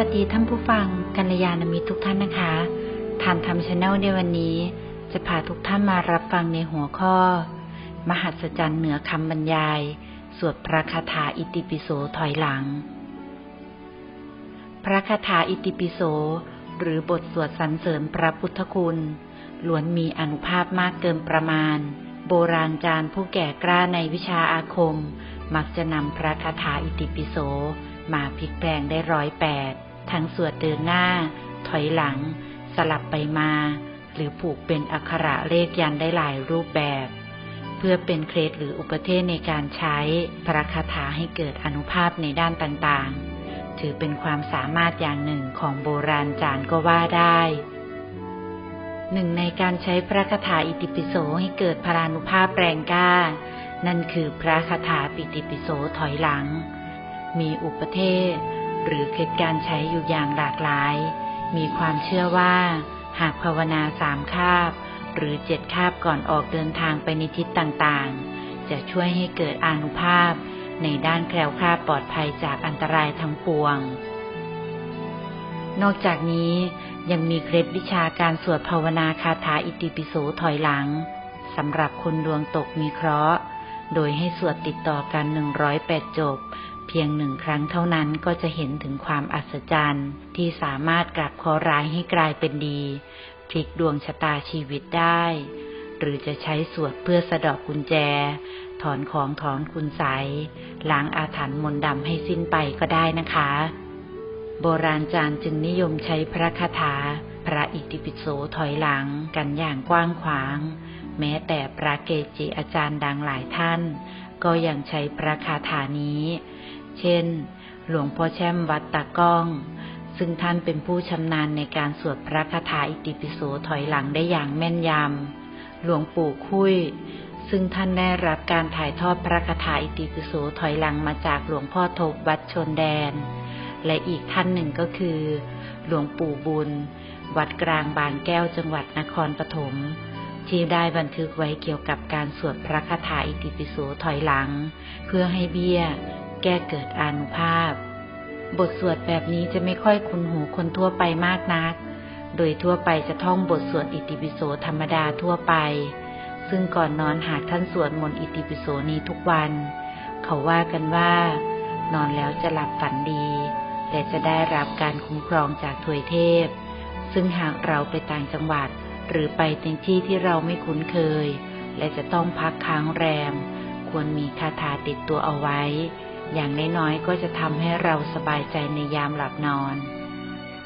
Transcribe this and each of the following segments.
วัสดีท่านผู้ฟังกัลยาณมิตรทุกท่านนะคะทานทำชาแนลในวันนี้ จะพาทุกท่านมารับฟังในหัวข้อ มหัศจรรย์เหนือคำบรรยาย สวดพระคาถาอิติปิโสถอยหลัง พระคาถาอิติปิโส หรือบทสวดสรรเสริญพระพุทธคุณล้วนมีอนุภาพมากเกินประมาณ โบราณจารย์ผู้แก่กล้าในวิชาอาคม มักจะนำพระคาถาอิติปิโส มาพลิกแปลงได้ร้อยแปด ทั้งสวดเดินหน้า ถอยหลัง สลับไปมา หรือผูกเป็นอักขระเลขยันได้หลายรูปแบบ เพื่อเป็นเคล็ดหรืออุปเทศในการใช้พระคาถาให้เกิดอนุภาพในด้านต่างๆ ถือเป็นความสามารถอย่างหนึ่งของโบราณจารย์ก็ว่าได้หนึ่งในการใช้พระคาถาอิติปิโสให้เกิดพลานุภาพแรงกล้า นั่นคือพระคาถาปิติปิโสถอยหลัง มีอุปเทศ หรือเคล็ดการใช้อยู่อย่างหลากหลาย มีความเชื่อว่า หากภาวนาสามคาบ หรือเจ็ดคาบก่อนออกเดินทางไปในทิศต่างๆ จะช่วยให้เกิดอานุภาพ ในด้านแคล้วคลาดปลอดภัยจากอันตรายทั้งปวง นอกจากนี้ยังมีเคล็ดวิชาการสวดภาวนาคาถาอิติปิโสถอยหลังสำหรับคนดวงตกมีเคราะห์ โดยให้สวดติดต่อกันหนึ่งร้อยแปดจบ พียงหนึ่งครั้งเท่านั้นก็จะเห็นถึงความอัศจรรย์ที่สามารถกลับข้อร้ายให้กลายเป็นดี พลิกดวงชะตาชีวิตได้ หรือจะใช้สวดเพื่อสะดอกกุญแจ ถอนของถอนคุณใสล้างอาถรรพ์มนต์ดำให้สิ้นไปก็ได้นะคะ โบราณจารย์จึงนิยมใช้พระคาถา พระอิติปิโสถอยหลังกันอย่างกว้างขวาง แม้แต่พระเกจิอาจารย์ดังหลายท่านก็ยังใช้พระคาถานี้ เช่น หลวงพ่อแช่มวัดตะก้อง ซึ่งท่านเป็นผู้ชำนาญในการสวดพระคาถาอิติปิโสถอยหลังได้อย่างแม่นยำ หลวงปู่คุยซึ่งท่านได้รับการถ่ายทอดพระคาถาอิติปิโสถอยหลังมาจากหลวงพ่อทบวัดชนแดน และอีกท่านหนึ่งก็คือ หลวงปู่บุญ วัดกลางบางแก้วจังหวัดนครปฐมที่ได้บันทึกไว้เกี่ยวกับการสวดพระคาถาอิติปิโสถอยหลัง เพื่อให้เบี้ย แก้เกิดอานุภาพ บทสวดแบบนี้จะไม่ค่อยคุ้นหูคนทั่วไปมากนัก โดยทั่วไปจะท่องบทสวดอิติปิโสธรรมดาทั่วไป ซึ่งก่อนนอนหากท่านสวดมนต์อิติปิโสนี้ทุกวัน เขาว่ากันว่า นอนแล้วจะหลับฝันดีและจะได้รับการคุ้มครองจากถวยเทพ ซึ่งหากเราไปต่างจังหวัด หรือไปในที่ที่เราไม่คุ้นเคย และจะต้องพักค้างแรมควรมีคาถาติดตัวเอาไว้ อย่างน้อยๆก็จะทำให้เราสบายใจในยามหลับนอน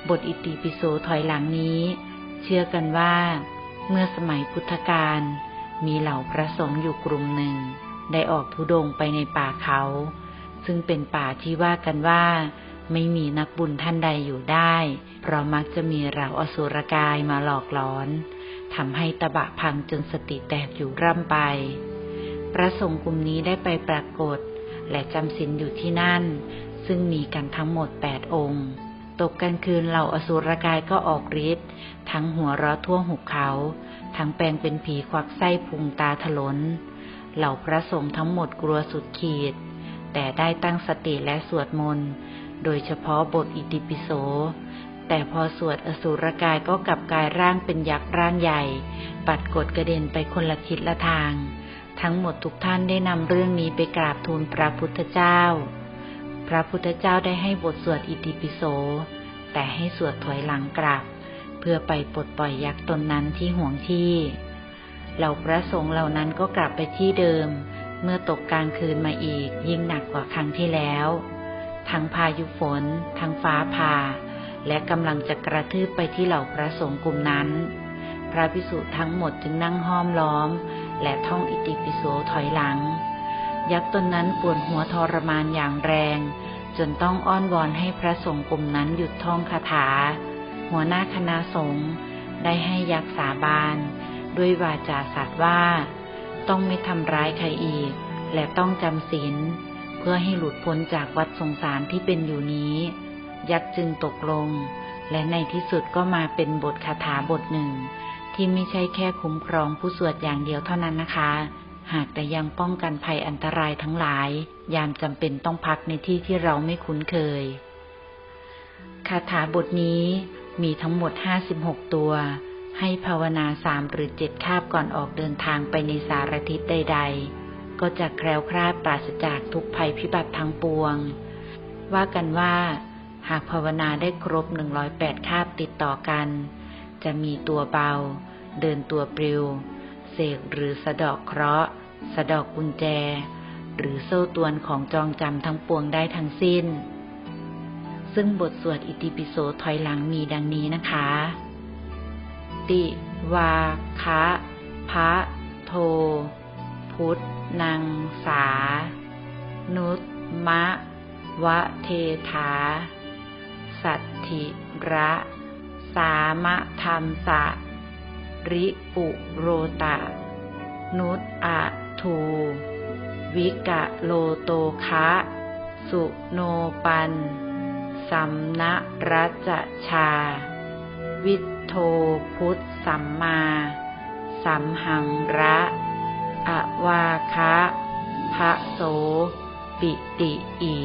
บทอิติปิโสถอยหลังนี้ เชื่อกันว่า เมื่อสมัยพุทธกาลมีเหล่าพระสงฆ์อยู่กลุ่มหนึ่ง ได้ออกทุดงไปในป่าเขา ซึ่งเป็นป่าที่ว่ากันว่า ไม่มีนักบุญท่านใดอยู่ได้ เพราะมักจะมีเหล่าอสุรกายมาหลอกหลอนทำให้ตะบะพังจนสติแตกอยู่ร่ำไป พระสงฆ์กลุ่มนี้ได้ไปปรากฏ และจำศีลอยู่ที่นั่น ซึ่งมีกันทั้งหมดแปดองค์ ตกกลางคืนเหล่าอสุรกายก็ออกฤทธิ์ทั้งหัวเราะทั่วหุบเขา ทั้งแปลงเป็นผีควักไส้พุงตาถลน เหล่าพระสงฆ์ทั้งหมดกลัวสุดขีด แต่ได้ตั้งสติและสวดมนต์ โดยเฉพาะบทอิติปิโสแต่พอสวดอสุรกายก็กลับกายร่างเป็นยักษ์ร่างใหญ่ ปัดกดกระเด็นไปคนละทิศละทาง ทั้งหมดทุกท่านได้นำเรื่องนี้ไปกราบทูลพระพุทธเจ้า พระพุทธเจ้าได้ให้บทสวดอิติปิโส แต่ให้สวดถอยหลังกลับ เพื่อไปปลดปล่อยยักษ์ตนนั้นที่ห่วงที่ เหล่าพระสงฆ์เหล่านั้นก็กลับไปที่เดิม เมื่อตกกลางคืนมาอีกยิ่งหนักกว่าครั้งที่แล้ว ทั้งพายุฝน ทั้งฟ้าผ่า และกำลังจะกระทืบไปที่เหล่าพระสงฆ์กลุ่มนั้น พระพิสุทั้งหมดจึงนั่งห้อมล้อม และท่องอิติปิโสถอยหลัง ยักษ์ตนนั้นปวดหัวทรมานอย่างแรง จนต้องอ้อนวอนให้พระสงฆ์กลุ่มนั้นหยุดท่องคาถา หัวหน้าคณะสงฆ์ได้ให้ยักษ์สาบาน ด้วยวาจาสัตว์ว่า ต้องไม่ทำร้ายใครอีก และต้องจำศีลเพื่อให้หลุดพ้นจากวัดสงสารที่เป็นอยู่นี้ ยักษ์จึงตกลง และในที่สุดก็มาเป็นบทคาถาบทหนึ่ง ที่ไม่ใช่แค่คุ้มครองผู้สวดอย่างเดียวเท่านั้นนะคะ หากแต่ยังป้องกันภัยอันตรายทั้งหลาย ยามจำเป็นต้องพักในที่ที่เราไม่คุ้นเคย คาถาบทนี้มีทั้งหมด 56 ตัว ให้ภาวนาสามหรือเจ็ดคาบก่อนออกเดินทางไปในสารทิศใด ๆ ก็จะแคล้วคลาดปราศจากทุกภัยพิบัติทั้งปวง ว่ากันว่า หากภาวนาได้ครบ 108 คาบติดต่อกัน จะมีตัวเบา เดินตัวปลิว เสกหรือสะดอกเคราะห์ สะดอกกุญแจ หรือโซ่ตวนของจองจำทั้งปวงได้ทั้งสิ้น ซึ่งบทสวดอิติปิโสถอยหลังมีดังนี้นะคะ ติ วา คะพระโท พุทธนังสา นุตมะ วะเทถา สัตถิระ สามะธรรมสะ ริปุโรตะ นุตอะทูวิกะโลโตคะสุโนปัน สัมนรัจชา วิโทพุทธสัมมา สัมหังระอวาคะพระโส ปิติอิ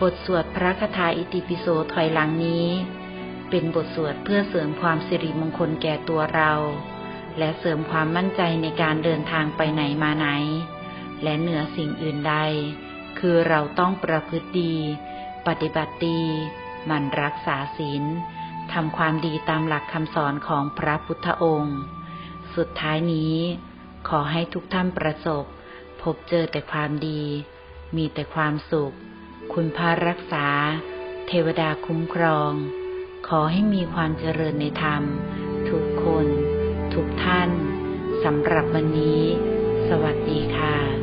บทสวดพระคาถาอิติปิโสถอยหลังนี้ เป็นบทสวดเพื่อเสริมความสิริมงคลแก่ตัวเรา และเสริมความมั่นใจในการเดินทางไปไหนมาไหน และเหนือสิ่งอื่นใด คือเราต้องประพฤติดี ปฏิบัติดีหมั่นรักษาศีลทำความดีตามหลักคำสอนของพระพุทธองค์ สุดท้ายนี้ ขอให้ทุกท่านประสบ พบเจอแต่ความดี มีแต่ความสุข คุณพระรักษา เทวดาคุ้มครอง ขอให้มีความเจริญในธรรม ทุกคน ทุกท่านสำหรับวันนี้ สวัสดีค่ะ